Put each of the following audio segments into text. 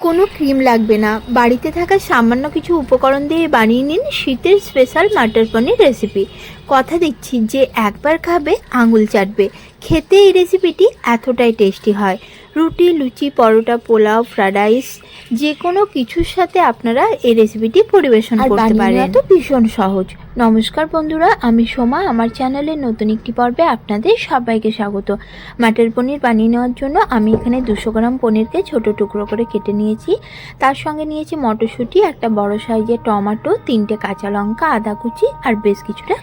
কোনো ক্রিম লাগবে না। বাড়িতে থাকা সামান্য কিছু উপকরণ দিয়ে বানিয়ে নিন শীতের স্পেশাল মাটার পনির রেসিপি। কথা দিচ্ছি যে একবার খাবে আঙুল চাটবে। খেতে এই রেসিপিটি এতটাই টেস্টি হয়। রুটি লুচি পরোটা পোলাও ফ্রাইড রাইস যে কোনো কিছুর সাথে আপনারা এই রেসিপিটি পরিবেশন করতে পারেন। তো ভীষণ সহজ। নমস্কার বন্ধুরা আমি সোমা। আমার চ্যানেলের নতুন একটি পর্বে আপনাদের সবাইকে স্বাগত। মাটার পনির বানিয়ে নেওয়ার জন্য আমি এখানে দুশো গ্রাম পনিরকে ছোট টুকরো করে কেটে নিয়েছি। তার সঙ্গে নিয়েছি মটরশুঁটি একটা বড় সাইজের টমেটো তিনটে কাঁচা লঙ্কা আদা কুচি আর বেশ কিছুটা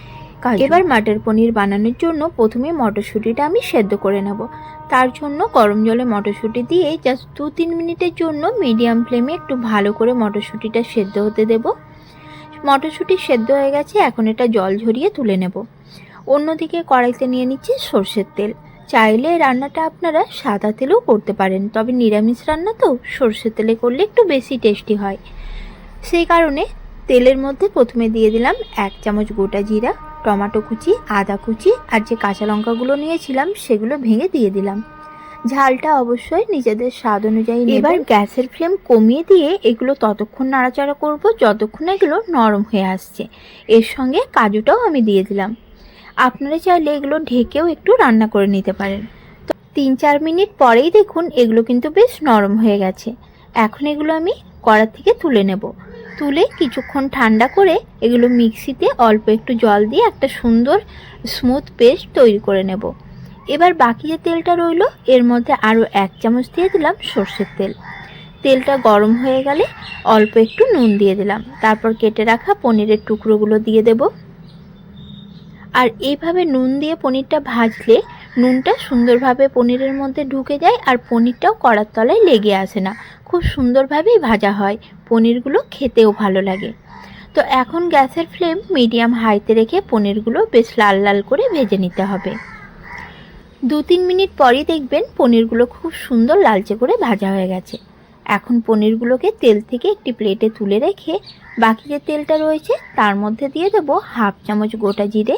এবার মাটার পনির বানানোর জন্য প্রথমে মটরশুঁটিটা আমি সেদ্ধ করে নেব। তার জন্য গরম জলে মটরশুঁটি দিয়ে জাস্ট দু তিন মিনিটের জন্য মিডিয়াম ফ্লেমে একটু ভালো করে মটরশুঁটিটা সেদ্ধ হতে দেব। মটরশুঁটি সেদ্ধ হয়ে গেছে, এখন এটা জল ঝরিয়ে তুলে নেব। অন্যদিকে কড়াইতে নিয়ে নিচ্ছি সর্ষের তেল। চাইলে রান্নাটা আপনারা সাদা তেলেও করতে পারেন, তবে নিরামিষ রান্না তো সর্ষের তেলে করলে একটু বেশি টেস্টি হয়। সেই কারণে তেলের মধ্যে প্রথমে দিয়ে দিলাম এক চামচ গোটা জিরা টমেটো কুচি, আদা কুচি আর যে কাঁচা লঙ্কাগুলো নিয়েছিলাম সেগুলো ভেঙে দিয়ে দিলাম। ঝালটা অবশ্যই নিজেদের স্বাদ অনুযায়ী এবার গ্যাসের ফ্লেম কমিয়ে দিয়ে এগুলো ততক্ষণ নাড়াচাড়া করব যতক্ষণ এগুলো নরম হয়ে আসছে। এর সঙ্গে কাজুটাও আমি দিয়ে দিলাম। আপনারা চাইলে এগুলো ঢেকেও একটু রান্না করে নিতে পারেন। তো তিন চার মিনিট পরেই দেখুন এগুলো কিন্তু বেশ নরম হয়ে গেছে। এখন এগুলো আমি কড়া থেকে তুলে নেব। তুলে কিছুক্ষণ ঠান্ডা করে এগুলো মিক্সিতে অল্প একটু জল দিয়ে একটা সুন্দর স্মুথ পেস্ট তৈরি করে নেব। এবার বাকি যে তেলটা রইল, এর মধ্যে আরও এক চামচ দিয়ে দিলাম সর্ষের তেল। তেলটা গরম হয়ে গেলে অল্প একটু নুন দিয়ে দিলাম। তারপর কেটে রাখা পনিরের টুকরোগুলো দিয়ে দেব। আর এইভাবে নুন দিয়ে পনিরটা ভাজলে নুনটা সুন্দরভাবে পনিরের মধ্যে ঢুকে যায় আর পনিরটাও কড়ার তলায় লেগে আসে না। খুব সুন্দরভাবেই ভাজা হয়। পনিরগুলো খেতেও ভালো লাগে। তো এখন গ্যাসের ফ্লেম মিডিয়াম হাইতে রেখে পনিরগুলো বেশ লাল লাল করে ভেজে নিতে হবে। দু তিন মিনিট পরই দেখবেন পনিরগুলো খুব সুন্দর লালচে করে ভাজা হয়ে গেছে। এখন পনিরগুলোকে তেল থেকে একটি প্লেটে তুলে রেখে বাকি যে তেলটা রয়েছে তার মধ্যে দিয়ে দেবো হাফ চামচ গোটা জিরে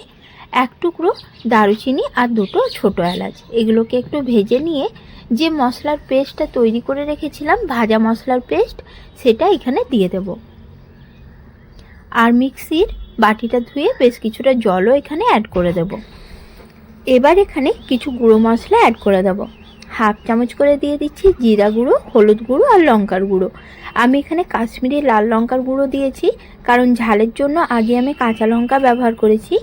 এক টুকরো দারুচিনি আর দুটো ছোটো এলাচ। এগুলোকে একটু ভেজে নিয়ে যে মশলার পেস্টটা তৈরি করে রেখেছিলাম, ভাজা মশলার পেস্ট, সেটা এখানে দিয়ে দেব। আর মিক্সির বাটিটা ধুয়ে বেশ কিছুটা জলও এখানে অ্যাড করে দেব। এবার এখানে কিছু গুঁড়ো মশলা অ্যাড করে দেব। হাফ চামচ করে দিয়ে দিচ্ছি জিরা গুঁড়ো, হলুদ গুঁড়ো আর লঙ্কার গুঁড়ো। আমি এখানে কাশ্মীরি লাল লঙ্কার গুঁড়ো দিয়েছি, কারণ ঝালের জন্য আগে আমি কাঁচা লঙ্কা ব্যবহার করেছি।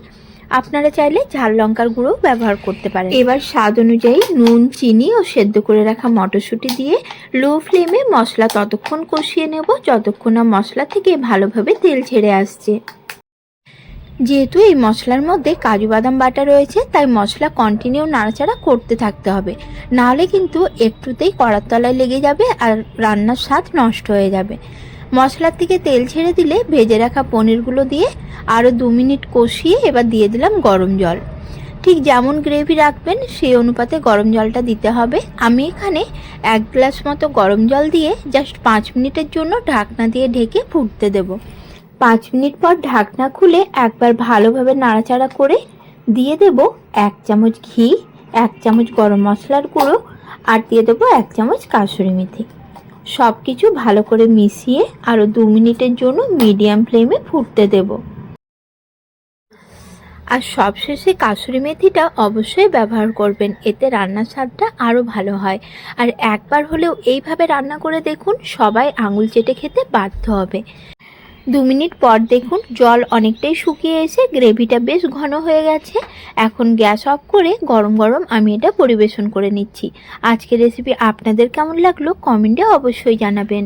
আপনারা চাইলে ঝাল লঙ্কার গুঁড়ো ব্যবহার করতে পারেন। এবার স্বাদ অনুযায়ী নুন, চিনি ও সেদ্ধ করে রাখা মটরশুঁটি দিয়ে লো ফ্লেমে মশলা ততক্ষণ কষিয়ে নেব, যতক্ষণ না মশলা থেকে ভালোভাবে তেল ছেড়ে আসছে। যেহেতু এই মশলার মধ্যে কাজু বাদাম বাটা রয়েছে, তাই মশলা কন্টিনিউ নাড়াচাড়া করতে থাকতে হবে। নাহলে কিন্তু একটুতেই কড়ার তলায় লেগে যাবে আর রান্নার স্বাদ নষ্ট হয়ে যাবে। মশলার থেকে তেল ছেড়ে দিলে ভেজে রাখা পনিরগুলো দিয়ে আরও দু মিনিট কষিয়ে এবার দিয়ে দিলাম গরম জল। ঠিক যেমন গ্রেভি রাখবেন, সেই অনুপাতে গরম জলটা দিতে হবে। আমি এখানে এক গ্লাস মতো গরম জল দিয়ে জাস্ট পাঁচ মিনিটের জন্য ঢাকনা দিয়ে ঢেকে ফুটতে দেব। পাঁচ মিনিট পর ঢাকনা খুলে একবার ভালোভাবে নাড়াচাড়া করে দিয়ে দেব এক চামচ ঘি, এক চামচ গরম মশলার গুঁড়ো, আর দিয়ে দেবো এক চামচ কাসুরি মেথি। সব কিছু ভালো করে মিশিয়ে আরও দু মিনিটের জন্য মিডিয়াম ফ্লেমে ফুটতে দেব। আর সবশেষে কাসুরি মেথিটা অবশ্যই ব্যবহার করবেন, এতে রান্নার স্বাদটা আরও ভালো হয়। আর একবার হলেও এইভাবে রান্না করে দেখুন, সবাই আঙুল চেটে খেতে বাধ্য হবে। দু মিনিট পর দেখুন জল অনেকটাই শুকিয়ে এসে গ্রেভিটা বেশ ঘন হয়ে গেছে। এখন গ্যাস অফ করে গরম গরম আমি এটা পরিবেশন করে নিচ্ছি। আজকের রেসিপি আপনাদের কেমন লাগল কমেন্টে অবশ্যই জানাবেন।